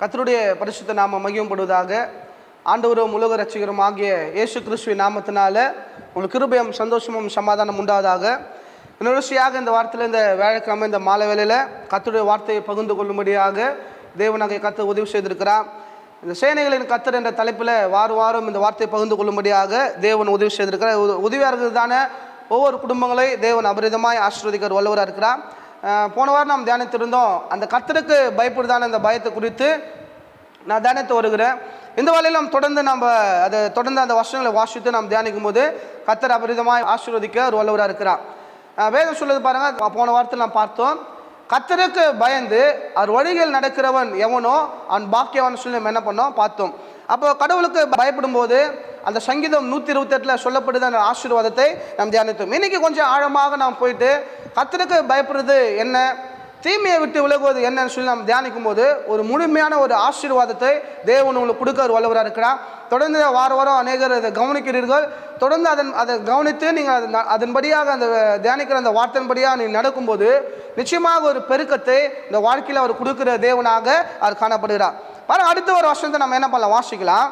கத்தருடைய பரிசுத்த நாம மகிமப்படுவதாக ஆண்டவரும் உலக ரட்சிகரும் ஆகிய இயேசு கிறிஸ்துவ நாமத்தினால உங்களுக்கு கிருபையும் சந்தோஷமும் சமாதானம் உண்டாவதாக. இன்னொருசியாக இந்த வாரத்தில் இந்த வேலைக்கிழமை இந்த மாலை வேலையில் கத்தருடைய வார்த்தையை பகிர்ந்து கொள்ளும்படியாக தேவனாக கத்து உதவி செய்திருக்கிறார். இந்த சேனைகளின் கத்தர் என்ற தலைப்பில் வார வாரம் இந்த வார்த்தையை பகிர்ந்து கொள்ளும்படியாக தேவன் உதவி செய்திருக்கிறார். உதவியாக இருக்கிறதான ஒவ்வொரு குடும்பங்களை தேவன் அபரிதமாய் ஆசீர்வதிக்கிற வல்லவராக இருக்கிறார். போன வாரம் நாம் தியானித்திருந்தோம். அந்த கத்தருக்கு பயப்படுதான அந்த பயத்தை குறித்து நான் தியானித்து வருகிறேன். இந்த வகையில் நாம் தொடர்ந்து நம்ம அதை தொடர்ந்து அந்த வருஷங்களை வாசித்து நாம் தியானிக்கும் போது கத்தர் அபரிதமாக ஆசீர்வதிக்க ஒரு வல்லவராக இருக்கிறார். வேதம் சொல்லுறது பாருங்கள் போன வாரத்தில் நாம் பார்த்தோம் கத்தருக்கு பயந்து அவர் வழிகள் நடக்கிறவன் எவனோ அவன் பாக்கியவன் சொல்லி நம்ம என்ன பண்ணோம் பார்த்தோம். அப்போ கடவுளுக்கு பயப்படும் போது அந்த சங்கீதம் நூற்றி இருபத்தெட்டில் சொல்லப்படுது அந்த ஆசீர்வாதத்தை நாம் தியானித்தோம். இன்றைக்கி கொஞ்சம் ஆழமாக நாம் போயிட்டு கர்த்தருக்கு பயப்படுறது என்ன? தீமையை விட்டு விலகுவது என்னன்னு சொல்லி நாம் தியானிக்கும் போது ஒரு முழுமையான ஒரு ஆசீர்வாதத்தை தேவன் உங்களுக்கு கொடுக்க ஒரு வல்லவராக இருக்கிறார். தொடர்ந்து வார வாரம் அநேகர் அதை கவனிக்கிறீர்கள். தொடர்ந்து அதன் அதை கவனித்து நீங்கள் அது அதன்படியாக அந்த தியானிக்கிற அந்த வார்த்தையின்படியாக நீங்கள் நடக்கும்போது நிச்சயமாக ஒரு பெருக்கத்தை இந்த வாழ்க்கையில் அவர் கொடுக்கிற தேவனாக அவர் காணப்படுகிறார். பாருங்க அடுத்த ஒரு வருஷத்தை நம்ம என்ன பண்ணலாம்? வாசிக்கலாம்.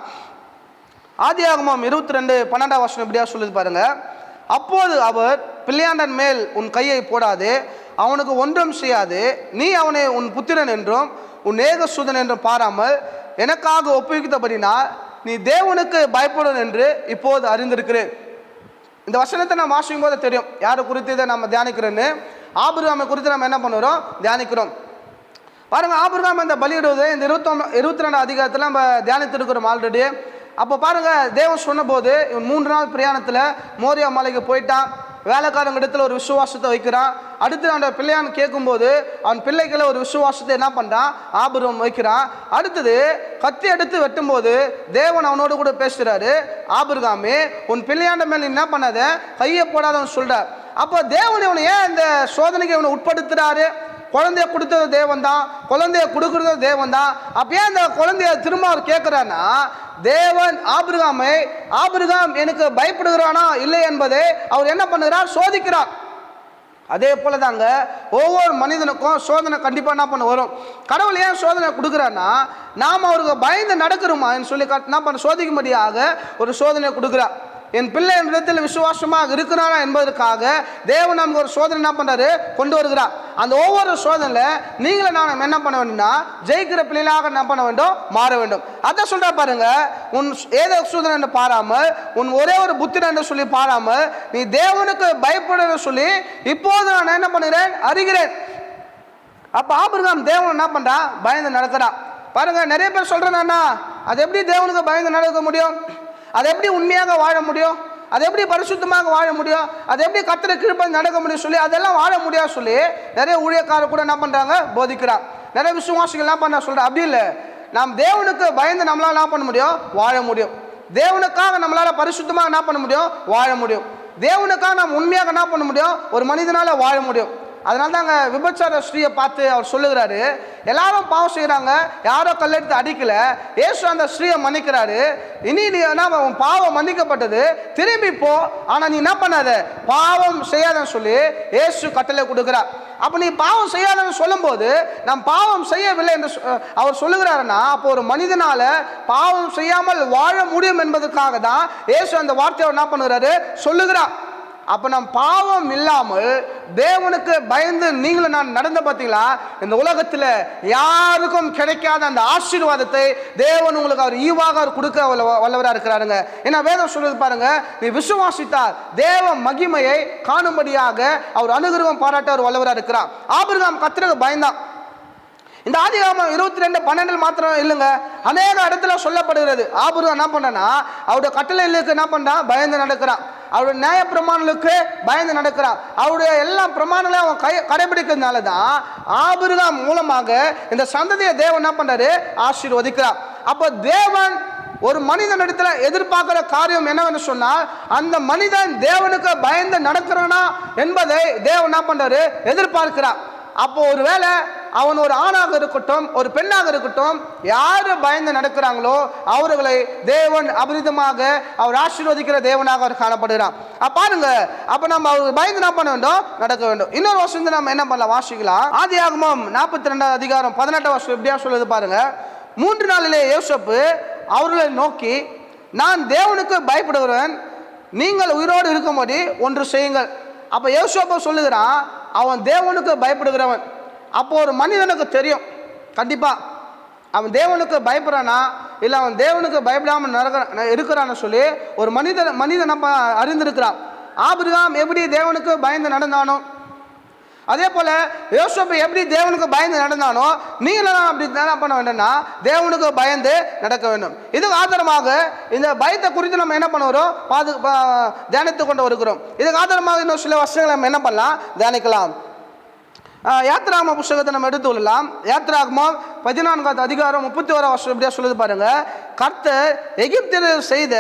ஆதியாகமம் இருபத்தி ரெண்டு பன்னெண்டாம் வருஷம் இப்படியா சொல்லுது பாருங்க. அப்போது அவர் பிள்ளையாண்டன் மேல் உன் கையை போடாது அவனுக்கு ஒன்றும் செய்யாது நீ அவனை உன் புத்திரன் என்றும் உன் ஏகசூதன் என்றும் பாராமல் எனக்காக ஒப்புவித்தபடினால் நீ தேவனுக்கு பயப்படும் என்று இப்போது அறிந்திருக்கிறேன். இந்த வசனத்தை நான் வாசிக்கும் போது தெரியும். யாரை குறித்து இதை நம்ம தியானிக்கிறோன்னு? ஆபிரகாமை குறித்து நம்ம என்ன பண்ணுறோம்? தியானிக்கிறோம். பாருங்க ஆபிரகாம் இந்த பலியிடுவது இந்த இருபத்தொன்னு இருபத்தி ரெண்டு அதிகாரத்தில் நம்ம தியானித்திருக்கிறோம் ஆல்ரெடி அப்போ பாருங்க தேவன் சொன்னபோது இவன் மூன்று நாள் பிரயாணத்தில் மோரியா மலைக்கு போயிட்டான் வேலைக்காரங்க இடத்துல ஒரு விசுவாசத்தை வைக்கிறான். அடுத்து அந்த பிள்ளையான்னு கேட்கும்போது அவன் பிள்ளைகளை ஒரு விசுவாசத்தை என்ன பண்ணுறான் ஆபிரகம் வைக்கிறான். அடுத்தது கத்தி எடுத்து வெட்டும்போது தேவன் அவனோடு கூட பேசுகிறாரு ஆபிரகாமே உன் பிள்ளையாண்ட மேல் என்ன பண்ணாத? கையை போடாதவன் சொல்கிறார் அப்போ தேவன் இவனை ஏன் இந்த சோதனைக்கு இவனை உட்படுத்துறாரு? குழந்தைய கொடுத்தது தேவன் தான் குழந்தைய கொடுக்கறது தேவன் தான் அப்போ ஏன் இந்த குழந்தைய திரும்ப அவர் கேட்குறான்னா தேவன் ஆபிரகாமை ஆபிரகாம் எனக்கு பயப்படுகிறானா இல்லை என்பதை அவர் என்ன பண்ணுகிறார்? சோதிக்கிறார். அதே போல தாங்க ஒவ்வொரு மனிதனுக்கும் சோதனை கண்டிப்பாக என்ன பண்ண வரும்? கடவுள் ஏன் சோதனை கொடுக்குறான்னா நாம் அவருக்கு பயந்து நடக்கிறோமான்னு சொல்லி என்ன பண்ண சோதிக்கும்படியாக ஒரு சோதனை கொடுக்குறார். என் பிள்ளை என்னிடத்தில் விசுவாசமாக இருக்கிறானா என்பதற்காக தேவன் நமக்கு ஒரு சோதனை என்ன பண்ணுறாரு கொண்டு வருகிறார். அந்த ஒவ்வொரு சோதனையில் நீங்களும் நான் என்ன பண்ண வேண்டும்னா ஜெயிக்கிற பிள்ளைகளாக என்ன பண்ண வேண்டும் மாற வேண்டும். அதை சொல்கிற பாருங்க உன் ஏதோ சோதனை என்று பாராமல் உன் ஒரே ஒரு புத்திரன் என்று சொல்லி பாராமல் நீ தேவனுக்கு பயப்பட சொல்லி இப்போது நான் என்ன பண்ணுகிறேன்? அறிகிறேன். அப்போ ஆபிரகாம் தேவன் என்ன பண்ணுறான் பயந்து நடக்கிறான். பாருங்க நிறைய பேர் சொல்கிறேன் அது எப்படி தேவனுக்கு பயந்து நடக்க முடியும்? அதை எப்படி உண்மையாக வாழ முடியும்? அதை எப்படி பரிசுத்தமாக வாழ முடியும்? அதை எப்படி கத்திர கிருப்பை நடக்க முடியும் சொல்லி அதெல்லாம் வாழ முடியாது சொல்லி நிறைய ஊழியக்காரர் கூட என்ன பண்ணுறாங்க போதிக்கிறான் நிறைய விசுவாசிகள் என்ன பண்ண சொல்கிறேன் அப்படி இல்லை. நாம் தேவனுக்கு பயந்து நம்மளால் என்ன பண்ண முடியும்? வாழ முடியும். தேவனுக்காக நம்மளால் பரிசுத்தமாக என்ன பண்ண முடியும்? வாழ முடியும். தேவனுக்காக நாம் உண்மையாக என்ன பண்ண முடியும்? ஒரு மனிதனால் வாழ முடியும். அதனால தாங்க விபச்சார ஸ்ரீயை பார்த்து அவர் சொல்லுகிறாரு எல்லாரும் பாவம் செய்கிறாங்க யாரோ கல்லெடுத்து அடிக்கல ஏசு அந்த ஸ்ரீயை மன்னிக்கிறாரு இனி நீ என்ன உன் பாவம் மன்னிக்கப்பட்டது திரும்பி போ ஆனால் நீ என்ன பண்ணாத பாவம் செய்யாதன்னு சொல்லி ஏசு கட்டளை கொடுக்குறார். அப்போ நீ பாவம் செய்யாதன்னு சொல்லும்போது நாம் பாவம் செய்யவில்லை என்று சொ- அவர் சொல்லுகிறாருன்னா அப்போ ஒரு மனிதனால பாவம் செய்யாமல் வாழ முடியும் என்பதற்காக தான் ஏசு அந்த வார்த்தையை என்ன பண்ணுறாரு சொல்லுகிறார். அப்போ நம் பாவம் இல்லாமல் தேவனுக்கு பயந்து நீங்களும் நான் நடந்த பார்த்தீங்களா இந்த உலகத்தில் யாருக்கும் கிடைக்காத அந்த ஆசீர்வாதத்தை தேவன் உங்களுக்கு அவர் ஈவாக அவர் கொடுக்க வல்ல- இருக்கிறாருங்க. ஏன்னா வேதம் சொல்றது பாருங்க நீ விசுவாசித்தார் தேவ மகிமையை காணும்படியாக அவர் அனுகிரகம் பாராட்ட அவர் வல்லவராக இருக்கிறார். ஆபிரகாம் கத்திரக பயந்தான். இந்த ஆதிகாமம் இருபத்தி ரெண்டு பன்னெண்டில் மாத்திரம் இல்லைங்க. அநேக இடத்துல சொல்லப்படுகிறது. ஆபுரம் என்ன பண்ணனா அவருடைய கட்டளைகளுக்கு என்ன பண்ணுறான் பயந்து நடக்கிறான். அவருடைய நியாய பிரமாணங்களுக்கு பயந்து நடக்கிறான். அவருடைய எல்லா பிரமாணங்களும் அவன் கை கடைபிடிக்கிறதுனால தான் ஆபிரகாம் மூலமாக இந்த சந்ததியை தேவன் என்ன பண்ணுறாரு ஆசீர்வதிக்கிறார். அப்போ தேவன் ஒரு மனிதனிடத்துல எதிர்பார்க்கிற காரியம் என்னவென்று சொன்னால் அந்த மனிதன் தேவனுக்கு பயந்து நடக்கிறானா என்பதை தேவன் என்ன பண்ணுறாரு எதிர்பார்க்கிறார். அப்போ ஒருவேளை அவன் ஒரு ஆணாக இருக்கட்டும் ஒரு பெண்ணாக இருக்கட்டும் யார் பயந்து நடக்கிறாங்களோ அவர்களை தேவன் அபரிதமாக அவர் ஆசீர்வதிக்கிற தேவனாக அவர் காணப்படுகிறான். அப்ப பாருங்க அப்ப நம்ம அவர் பயந்து என்ன பண்ண வேண்டும்? நடக்க வேண்டும். இன்னொரு வருஷம் நம்ம என்ன பண்ணலாம்? வாசிக்கலாம். ஆதி ஆகமம் நாற்பத்தி ரெண்டாவது அதிகாரம் பதினெட்டாம் வருஷம் எப்படியா சொல்லுது பாருங்க. மூன்று நாளிலே யோசப்பு அவர்களை நோக்கி நான் தேவனுக்கு பயப்படுகிறவன் நீங்கள் உயிரோடு இருக்கும்படி ஒன்று செய்யுங்கள். அப்போ யோசப்ப சொல்லுகிறான் அவன் தேவனுக்கு பயப்படுகிறவன். அப்போ ஒரு மனிதனுக்கு தெரியும். கண்டிப்பாக அவன் தேவனுக்கு பயப்படுறானா? இல்லை அவன் தேவனுக்கு பயப்படாமல் நடக்கிற இருக்கிறான்னு சொல்லி ஒரு மனிதன் மனிதன் நம்ம அறிந்திருக்கிறான். ஆபிரகாம் எப்படி தேவனுக்கு பயந்து நடந்தானோ? அதே போல் யோசப்பு எப்படி தேவனுக்கு பயந்து நடந்தானோ? நீங்களும் அப்படி என்ன பண்ண வேண்டும்னா தேவனுக்கு பயந்து நடக்க வேண்டும். இதுக்கு ஆதாரமாக இந்த பயத்தை குறித்து நம்ம என்ன பண்ண பாது தியானித்து கொண்டு வருகிறோம் இதுக்கு ஆதாரமாக இன்னும் சில வருஷங்களை நம்ம என்ன பண்ணலாம்? தியானிக்கலாம். யாத்ராகம புஸ்தகத்தை நம்ம எடுத்து கொள்ளலாம். யாத்ராகமம் பதினான்காவது அதிகாரம் முப்பத்தி ஓராம் வருஷம் எப்படியா சொல்லுது பாருங்க. கர்த்தர் எகிப்தில் செய்த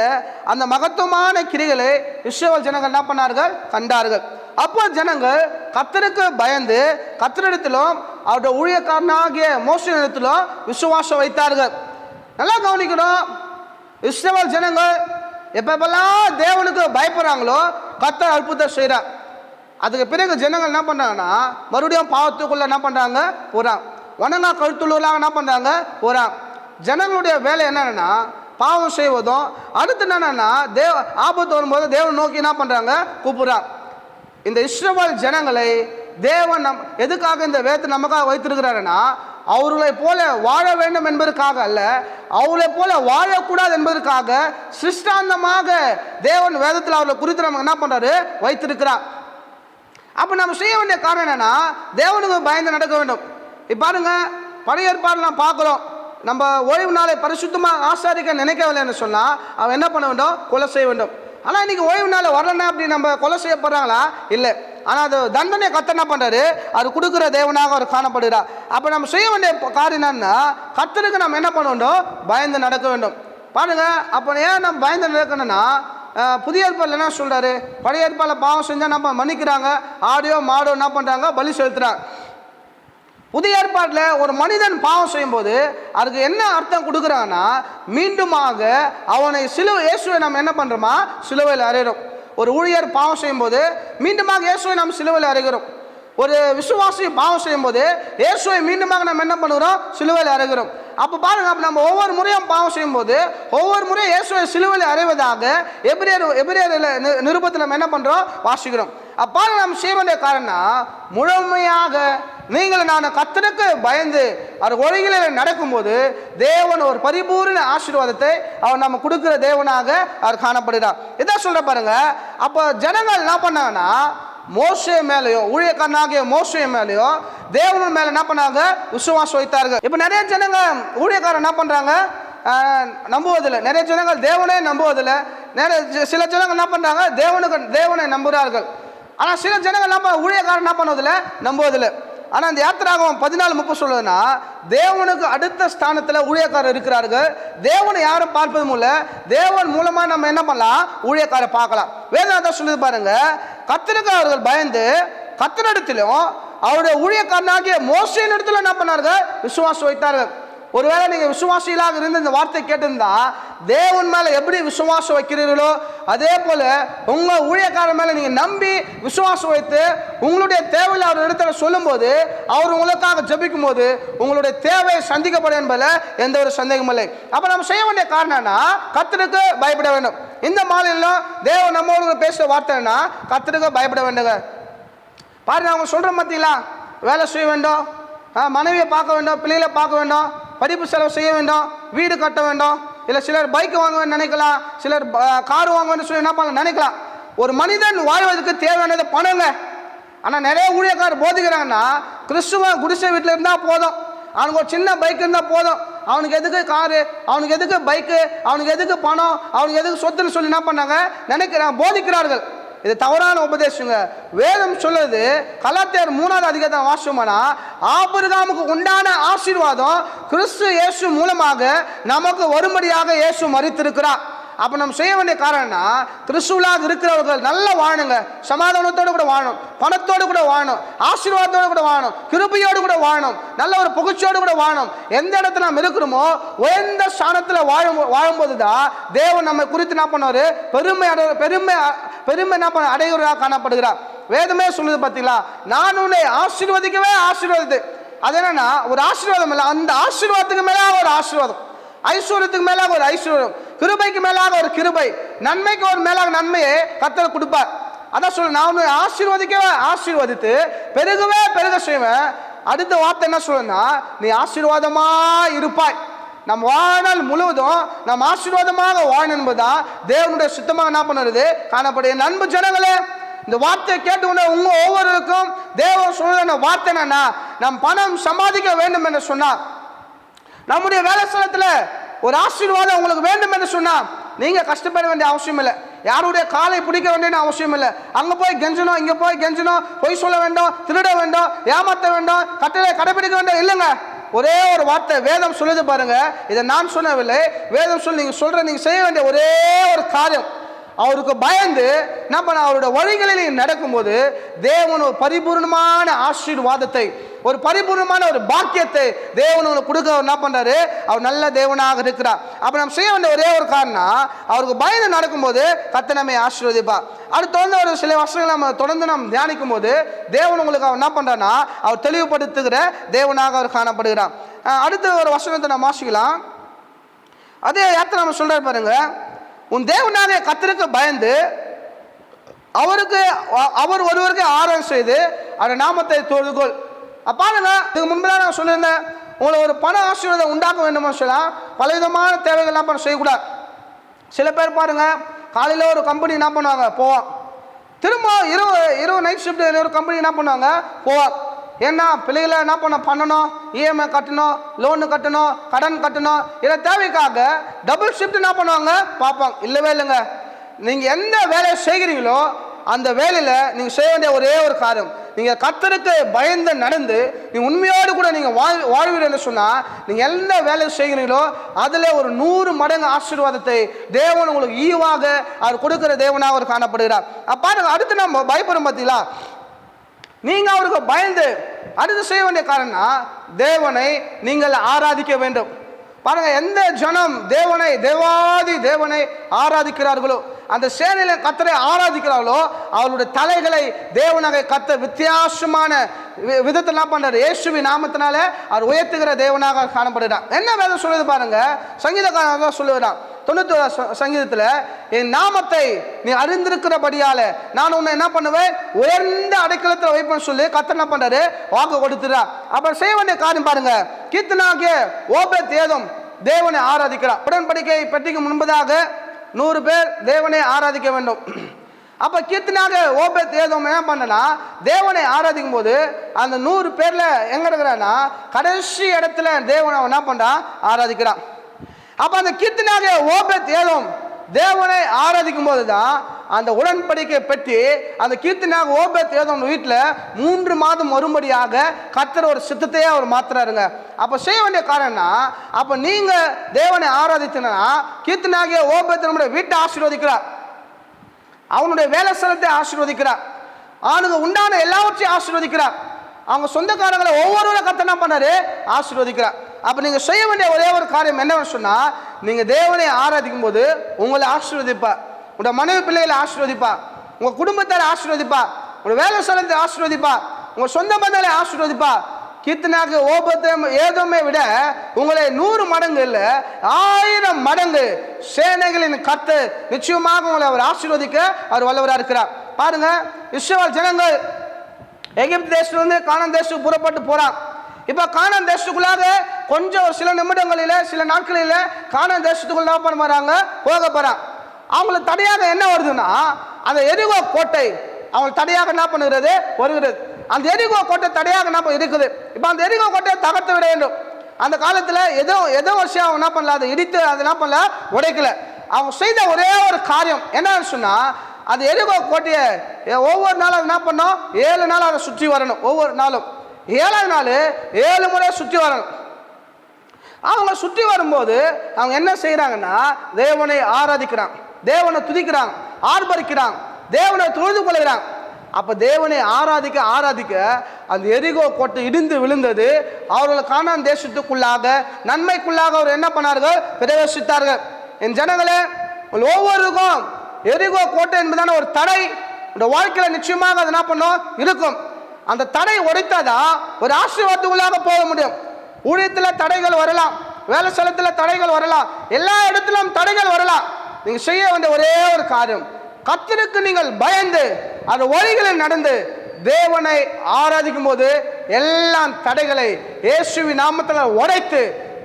அந்த மகத்துவமான கிரிகளை இஸ்ரவேல் ஜனங்கள் என்ன பண்ணார்கள்? கண்டார்கள். அப்போ ஜனங்கள் கத்தருக்கு பயந்து கத்தரிடத்திலும் அவருடைய ஊழியக்காரனாகிய மோசனிடத்திலும் விசுவாசம் வைத்தார்கள். நல்லா கவனிக்கணும். இஸ்ரவேல் ஜனங்கள் எப்பப்பெல்லாம் தேவனுக்கு பயப்படுறாங்களோ கத்தர் அற்புதம் செய்கிறார். அதுக்கு பிறகு ஜனங்கள் என்ன பண்ணுறாங்கன்னா மறுபடியும் பாவத்துக்குள்ள என்ன பண்ணுறாங்க போகிறான் வணங்கா கழுத்துள்ளவர்களாக என்ன பண்ணுறாங்க போகிறான் ஜனங்களுடைய வேலை என்னென்னா பாவம் செய்வதும் அடுத்து என்னென்னா தேவ ஆபத்து வரும்போது தேவன் நோக்கி என்ன பண்ணுறாங்க கூப்பிடுறான் இந்த இஸ்ரவால் ஜனங்களை தேவன் நம் எதுக்காக இந்த வேத்தை நமக்காக வைத்திருக்கிறாருன்னா அவர்களை போல வாழ வேண்டும் என்பதற்காக அல்ல அவர்களை போல வாழக்கூடாது என்பதற்காக சிருஷ்டாந்தமாக தேவன் வேதத்தில் அவர்களை குறித்து நமக்கு என்ன பண்ணுறாரு வைத்திருக்கிறார். அப்போ நம்ம செய்ய வேண்டிய காரணம் என்னென்னா தேவனுக்கு பயந்து நடக்க வேண்டும். இப்போ பாருங்க பழைய ஏற்பாடு நாம் பார்க்குறோம். நம்ம ஓய்வு நாளை பரிசுத்தமாக ஆசாரிக்க நினைக்கவில்லைன்னு சொன்னால் அவன் என்ன பண்ண வேண்டும்? கொலை செய்ய வேண்டும். ஆனால் இன்றைக்கி ஓய்வு நாள் வரலன்னா அப்படி நம்ம கொலை செய்யப்படுறாங்களா? இல்லை. ஆனால் அது தண்டனை கத்த என்ன பண்ணுறாரு அது கொடுக்குற தேவனாக அவர் காணப்படுகிறார். அப்போ நம்ம செய்ய வேண்டிய காரியம் என்னன்னா கத்தருக்கு நம்ம என்ன பண்ண வேண்டும்? பயந்து நடக்க வேண்டும். பாருங்கள் அப்போ ஏன் நம்ம பயந்து நடக்கணும்னா புதிய ஏற்பாடில் என்ன சொல்கிறாரு பழைய ஏற்பாடில் பாவம் செஞ்சால் நம்ம மன்னிக்கிறாங்க. ஆடியோ மாடோ என்ன பண்ணுறாங்க பலி செலுத்துகிறாங்க புதிய ஏற்பாட்டில் ஒரு மனிதன் பாவம் செய்யும்போது அதுக்கு என்ன அர்த்தம் கொடுக்குறாங்கன்னா மீண்டுமாக அவனை சிலுவை இயேசுவை நம்ம என்ன பண்ணுறோமா சிலுவையில் அறையிறோம். ஒரு ஊழியர் பாவம் செய்யும்போது மீண்டுமாக இயேசுவை நாம் சிலுவையில் அறைகிறோம். ஒரு விசுவாசி பாவம் செய்யும்போது இயேசுவை மீண்டுமாக நம்ம என்ன பண்ணுகிறோம்? சிலுவையில் அறைகிறோம். அப்போ பாருங்க அப்போ நம்ம ஒவ்வொரு முறையும் பாவம் செய்யும்போது ஒவ்வொரு முறையும் இயேசுவை சிலுவையில் அறைவதாக எபிரேர் எபிரேரில் நி- நிருபத்தில் நம்ம என்ன பண்ணுறோம் வாசிக்கிறோம். அப்போ நம்ம செய்ய வேண்டிய காரணம் முழுமையாக நீங்கள் நான் கத்தனுக்கு பயந்து அவர் ஒழுங்கில் நடக்கும்போது தேவன் ஒரு பரிபூர்ண ஆசீர்வாதத்தை அவர் நம்ம கொடுக்குற தேவனாக அவர் காணப்படுகிறார். இதான் சொல்ற பாருங்க அப்போ ஜனங்கள் என்ன பண்ணாங்கன்னா மோசே மேலேயோ ஊழியக்காரனாகிய மோசே மேலேயோ தேவன் மேலே என்ன பண்ணாங்க? விசுவாசம் வைத்தார்கள். இப்போ நிறைய ஜனங்க ஊழியக்காரன் என்ன பண்ணுறாங்க நம்புவதில்லை. நிறைய ஜனங்கள் தேவனே நம்புவதில்லை. நிறைய சில ஜனங்கள் என்ன பண்ணுறாங்க தேவனுக்கு தேவனை நம்புகிறார்கள். ஆனால் சில ஜனங்கள் என்ன பண்ண ஊழியக்காரன் என்ன பண்ணுவதில்லை நம்புவதில்லை. ஆனால் அந்த யாத்திராகம் பதினாலு முப்பது சொல்லுதுன்னா தேவனுக்கு அடுத்த ஸ்தானத்தில் ஊழியக்காரர் இருக்கிறார்கள். தேவனை யாரும் பார்ப்பதும் இல்லை. தேவன் மூலமாக நம்ம என்ன பண்ணலாம்? ஊழியக்காரை பார்க்கலாம். வேதாந்தம் சொல்லுது பாருங்கள் கத்தனுக்கு அவர்கள் பயந்து கத்தனிடத்திலும் அவருடைய ஊழியக்காரனாகிய மோசின் இடத்துல என்ன பண்ணார்கள்? விசுவாசம் வைத்தார்கள். ஒருவேளை நீங்கள் விசுவாசிகளாக இருந்து இந்த வார்த்தை கேட்டிருந்தா தேவன் மேலே எப்படி விசுவாசம் வைக்கிறீர்களோ அதே போல் உங்கள் ஊழியக்காரன் மேலே நீங்கள் நம்பி விசுவாசம் வைத்து உங்களுடைய தேவையில் அவர் இடத்துல சொல்லும்போது அவர் உங்களுக்காக ஜபிக்கும் போது உங்களுடைய தேவை சந்திக்கப்படும் என்பதில் எந்த ஒரு சந்தேகமும் இல்லை. அப்போ நம்ம செய்ய வேண்டிய காரணம்னா கத்தருக்கு பயப்பட வேண்டும். இந்த மாநிலம் தேவன் நம்மளோட பேசுகிற வார்த்தைன்னா கத்தருக்கு பயப்பட வேண்டுங்க. பாருங்க அவங்க சொல்கிற பார்த்தீங்களா வேலை செய்ய வேண்டும். மனைவியை பார்க்க வேண்டும் பிள்ளைகளை பார்க்க வேண்டும். படிப்பு செலவு செய்ய வேண்டும் வீடு கட்ட வேண்டும் இல்லை சிலர் பைக் வாங்க நினைக்கலாம் சிலர் கார் வாங்க சொல்லி என்ன பண்ண நினைக்கலாம் ஒரு மனிதன் வாழ்வதற்கு தேவையானது பணங்க. ஆனால் நிறைய ஊழியக்காரர் போதிக்கிறாங்கன்னா கிறிஸ்துவ குடிசை வீட்டில் இருந்தால் போதும். அவனுக்கு ஒரு சின்ன பைக் இருந்தால் போதும். அவனுக்கு எதுக்கு காரு அவனுக்கு எதுக்கு பைக்கு அவனுக்கு எதுக்கு பணம் அவனுக்கு எதுக்கு சொத்துன்னு சொல்லி என்ன பண்ணாங்க? நினைக்கிறாங்க போதிக்கிறார்கள். இது தவறான உபதேசங்க. வேதம் சொல்லுது கலாத்தியர் மூணாவது அதிகத்தை வாசிச்சோம்னா ஆபிரகாமுக்கு உண்டான ஆசீர்வாதம் கிறிஸ்து இயேசு மூலமாக நமக்கு வரும்படியாக இயேசு மறித்திருக்கிறார் அப்போ நம்ம செய்ய வேண்டிய காரணம்னா கிறிஸ்துவலாக இருக்கிறவர்கள் நல்லா வாழணுங்க சமாதானத்தோடு கூட வாழணும். பணத்தோடு கூட வாழணும். ஆசீர்வாதத்தோடு கூட வாழணும். கிருபையோடு கூட வாழணும். நல்ல ஒரு புகழ்ச்சியோடு கூட வாழணும். எந்த இடத்துல நாம் இருக்கிறோமோ உயர்ந்த ஸ்தானத்தில் வாழும் வாழும்போது தான் தேவன் நம்ம குறித்து என்ன பண்ணுவார்? பெருமை பெருமை பெருமை என்ன பண்ண அடைகிறதாக காணப்படுகிறார். வேதமே சொல்லுது பார்த்தீங்களா நான் உன்னை ஆசீர்வதிக்கவே ஆசீர்வாதத்து அது என்னன்னா ஒரு ஆசீர்வாதம் இல்லை அந்த ஆசீர்வாதத்துக்கு மேலே ஒரு ஆசீர்வாதம். ஐஸ்வர்யத்துக்கு மேலாக ஒரு ஐஸ்வர்யம். கிருபைக்கு மேலாக ஒரு கிருபை. நன்மைக்கு ஒரு மேலாக நன்மையை கத்தர் கொடுப்பார். அதான் சொல்ல நான் உன்னை ஆசீர்வதிக்கவே ஆசீர்வதித்து பெருகவே பெருக செய்வேன். அடுத்த வார்த்தை என்ன சொல்லுன்னா நீ ஆசீர்வாதமாக இருப்பாய். நம் வாழ்நாள் முழுவதும் நம் ஆசீர்வாதமாக வாழணும் என்பதுதான் தேவனுடைய சுத்தமாக என்ன பண்ணுறது? காணப்படுகிற நண்பு ஜனங்களே இந்த வார்த்தையை கேட்டுக்கொண்ட உங்க ஒவ்வொருவருக்கும் தேவன் சொல்ற வார்த்தை என்னன்னா நம் பணம் சம்பாதிக்க வேண்டும் என்று சொன்னார் நம்முடைய வேலை ஸ்தலத்தில் ஒரு ஆசீர்வாதம் உங்களுக்கு வேண்டும் என்று சொன்னா நீங்க கஷ்டப்பட வேண்டிய அவசியம் இல்லை. யாருடைய காலை பிடிக்க வேண்டிய அவசியம் இல்லை. அங்க போய் கெஞ்சணும் இங்க போய் கெஞ்சணும் பொய் சொல்ல வேண்டும் திருட வேண்டும் ஏமாற்ற வேண்டும் கட்டளை கடைபிடிக்க வேண்டும் இல்லைங்க. ஒரே ஒரு வார்த்தை வேதம் சொல்லுது பாருங்க. இதை நான் சொன்னவில்லை வேதம் சொல்லி நீங்கள் சொல்கிற நீங்கள் செய்ய வேண்டிய ஒரே ஒரு காரியம். அவருக்கு பயந்து என்ன பண்ண அவருடைய வழிகளில் நீங்கள் நடக்கும்போது தேவன் ஒரு பரிபூர்ணமான ஆசீர்வாதத்தை ஒரு பரிபூர்ணமான ஒரு பாக்கியத்தை தேவன் உங்களுக்கு கொடுக்க அவர் என்ன பண்ணுறாரு அவர் நல்ல தேவனாக இருக்கிறார். அப்போ நம்ம செய்ய வேண்டிய ஒரே ஒரு காரணம் அவருக்கு பயந்து நடக்கும்போது கத்த நம்மை அடுத்து வந்து ஒரு சில வருஷங்கள் நம்ம தொடர்ந்து நம்ம தியானிக்கும் போது தேவன் உங்களுக்கு அவர் என்ன பண்ணுறான்னா அவர் தெளிவுபடுத்துகிற தேவனாக அவர் காணப்படுகிறார். அடுத்த ஒரு வசனத்தை நம்ம வாசிக்கலாம். அதே யாத்திரை நம்ம சொல்கிறார் பாருங்க. உன் தேவனாக கத்தருக்கு பயந்து அவருக்கு அவர் ஒருவருக்கு ஆர்வம் செய்து அவர் நாமத்தை தொழுகொள் அப்ப பாருங்க இதுக்கு முன்பு நான் சொல்லியிருந்தேன் உங்களை ஒரு பண ஆசீர்வாதம் உண்டாக்க வேண்டுமா சொல்லலாம் பலவிதமான தேவைகள்லாம் பண்ண செய்யக்கூடாது. சில பேர் பாருங்கள் காலையில் ஒரு கம்பெனி என்ன பண்ணுவாங்க போவோம் திரும்ப இரவு இரவு நைட் ஷிஃப்ட் ஒரு கம்பெனி என்ன பண்ணுவாங்க போவார். ஏன்னா பிள்ளைகளை என்ன பண்ண பண்ணணும் இஎம்ஐ கட்டணும் லோனு கட்டணும் கடன் கட்டணும். இதை தேவைக்காக டபுள் ஷிஃப்ட் என்ன பண்ணுவாங்க பார்ப்பாங்க. இல்லவே இல்லைங்க. நீங்கள் எந்த வேலையை செய்கிறீங்களோ அந்த வேலையில் நீங்கள் செய்ய வேண்டிய ஒரே ஒரு காரியம் நீங்கள் கத்தருக்கு பயந்து நடந்து நீங்கள் உண்மையோடு கூட நீங்கள் வாழ் வாழ்வீர்கள் சொன்னால் நீங்கள் எந்த வேலையை செய்கிறீங்களோ அதில் ஒரு நூறு மடங்கு ஆசீர்வாதத்தை தேவன் உங்களுக்கு ஈவாக அவர் கொடுக்கிற தேவனாக அவர் காணப்படுகிறார். பாருங்க அடுத்து நம்ம பயப்படும் பார்த்தீங்களா நீங்கள் அவருக்கு பயந்து அடுத்து செய்ய வேண்டிய காரணம்னா தேவனை நீங்கள் ஆராதிக்க வேண்டும். பாருங்க எந்த ஜனம் தேவனை தேவாதி தேவனை ஆராதிக்கிறார்களோ அந்த சேனையில கத்தரை ஆராதிக்கிறார்களோ அவளுடைய தலைகளை தேவனாக கத்த வித்தியாசமான வி- விதத்தில் என்ன பண்றாரு? இயேசுவி நாமத்தினால அவர் உயர்த்துகிற தேவனாக காணப்படுகிறார். என்ன வேதம் சொல்லுது பாருங்க? சங்கீதக்காரன் தான் சொல்லுகிறான். தொண்ணூத்தி சங்கீதத்தில் என் நாமத்தை நீ அறிந்திருக்கிறபடியால நான் உன்னை என்ன பண்ணுவேன்? உயர்ந்த அடைக்கலத்தில் வைப்பேன்னு சொல்லி கத்த என்ன பண்ணுறாரு வாக்கு கொடுத்துறா அப்புறம் செய்ய வேண்டிய காரியம் பாருங்க. கீர்த்தனாகிய ஓபே தேதம் தேவனை ஆராதிக்கிறார் உடன்படிக்கை பெட்டிக்கு முன்பதாக நூறு பேர் தேவனை ஆராதிக்க வேண்டும். அப்போ கீர்த்தனாக ஓபே தேதம் என்ன பண்ணனா தேவனை ஆராதிக்கும் போது அந்த நூறு பேரில் எங்கே இருக்கிறான்னா கடைசி இடத்துல தேவனை அவன் என்ன பண்ணுறான் ஆராதிக்கிறான். அப்போ அந்த கீர்த்தனாக ஓபத் ஏதோம் தேவனை ஆராதிக்கும் போது தான் அந்த உடன்படிக்கை பெற்றி அந்த கீர்த்தனாக ஓபத் ஏதோம் வீட்டில் மூன்று மாதம் வரும்படியாக கத்தர் ஒரு சித்தத்தையே அவர் மாத்துறாருங்க. அப்போ செய்ய வேண்டிய காரணம்னா அப்போ நீங்கள் தேவனை ஆராதித்தனா கீர்த்தனாகிய ஓபத் நம்முடைய வீட்டை ஆசீர்வதிக்கிறார். அவனுடைய வேலை ஸ்தலத்தை ஆசீர்வதிக்கிறார். அவனுக்கு உண்டான எல்லாவற்றையும் ஆசீர்வதிக்கிறார். அவங்க சொந்தக்காரங்களை ஒவ்வொருவரை கத்தனா பண்ணாரு? ஆசீர்வதிக்கிறார். அப்போ நீங்கள் செய்ய வேண்டிய ஒரே ஒரு காரியம் என்னன்னு சொன்னால் நீங்கள் தேவனை ஆராதிக்கும் போது உங்களை ஆசீர்வதிப்பா. உங்களோட மனைவி பிள்ளைகளை ஆசீர்வதிப்பா. உங்கள் குடும்பத்தாரை ஆசீர்வதிப்பா. உங்களோட வேலை ஸ்தலத்தை ஆசீர்வதிப்பா. உங்கள் சொந்த பந்தாலே ஆசீர்வதிப்பா. கீர்த்தனாக ஓபத்தை ஏதுமே விட உங்களை நூறு மடங்கு இல்லை ஆயிரம் மடங்கு சேனைகளின் கத்து நிச்சயமாக உங்களை அவர் ஆசீர்வதிக்க அவர் வல்லவராக இருக்கிறார். பாருங்க இஸ்ரவேல் ஜனங்கள் எகிப்து தேசத்துலேருந்து காணம் தேசத்துக்கு புறப்பட்டு போகிறான் இப்போ கானான் தேசத்துக்குள்ளாக கொஞ்சம் ஒரு சில நிமிடங்களில் சில நாட்களில் கானான் தேசத்துக்குள்ள என்ன பண்ண போகிறாங்க போக போகிறான் அவங்களுக்கு தடையாக என்ன வருதுன்னா அந்த எரிகோ கோட்டை அவங்களுக்கு தடையாக என்ன பண்ணுகிறது? வருகிறது. அந்த எரிகோ கோட்டை தடையாக என்ன பண்ண- இருக்குது. இப்போ அந்த எரிகோ கோட்டையை தகர்த்து விட வேண்டும். அந்த காலத்தில் எதோ எதோ வருஷம் அவங்க என்ன பண்ணல அதை இடித்து அதை என்ன பண்ணல உடைக்கல. அவங்க செய்த ஒரே ஒரு காரியம் என்னன்னு சொன்னால் அந்த எரிகோ கோட்டையை ஒவ்வொரு நாளும் அதை என்ன பண்ணோம்? ஏழு நாள் அதை சுற்றி வரணும் ஒவ்வொரு நாளும். ஏழாவது நாள் ஏழு முறை சுற்றி வரணும். அவங்க சுற்றி வரும்போது அவங்க என்ன செய்கிறாங்கன்னா தேவனை ஆராதிக்கிறாங்க தேவனை துதிக்கிறாங்க ஆர்ப்பரிக்கிறாங்க தேவனை தொழுது கொள்கிறாங்க அப்போ தேவனை ஆராதிக்க ஆராதிக்க அந்த எரிகோ கோட்டை இடிந்து விழுந்தது. அவர்கள் கானான் தேசத்துக்குள்ளாக நன்மைக்குள்ளாக அவர் என்ன பண்ணார்கள்? பிரவேசித்தார்கள். என் ஜனங்களே ஒவ்வொருக்கும் எரிகோ கோட்டை என்பதான ஒரு தடை இந்த வாழ்க்கையில் நிச்சயமாக அது என்ன பண்ணும்? இருக்கும். அந்த தடை உடைத்தாதான் ஒரு ஆசீர்வாதத்துக்குள்ளாக போக முடியும். ஊழியத்தில் தடைகள் வரலாம். வேலை ஸ்தலத்தில் தடைகள் வரலாம். எல்லா இடத்திலும் தடைகள் வரலாம். நீங்கள் செய்ய வந்த ஒரே ஒரு காரியம். கத்தருக்கு நீங்கள் பயந்து அந்த வழிகளில் நடந்து தேவனை ஆராதிக்கும் போது எல்லா தடைகளை இயேசுவி நாமத்தில் உடைத்து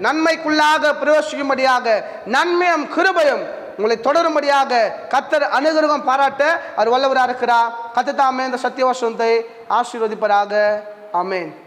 நன்மைக்குள்ளாக பிரவேசிக்கும்படியாக நன்மையும் கிருபையும் உங்களை தொடரும்படியாக கத்தர் அனுகிரகம் பாராட்ட அவர் வல்லவராக இருக்கிறார் கத்து தாமே இந்த சத்தியவசனத்தை ஆசீர்வதிப்பராக. அமேன்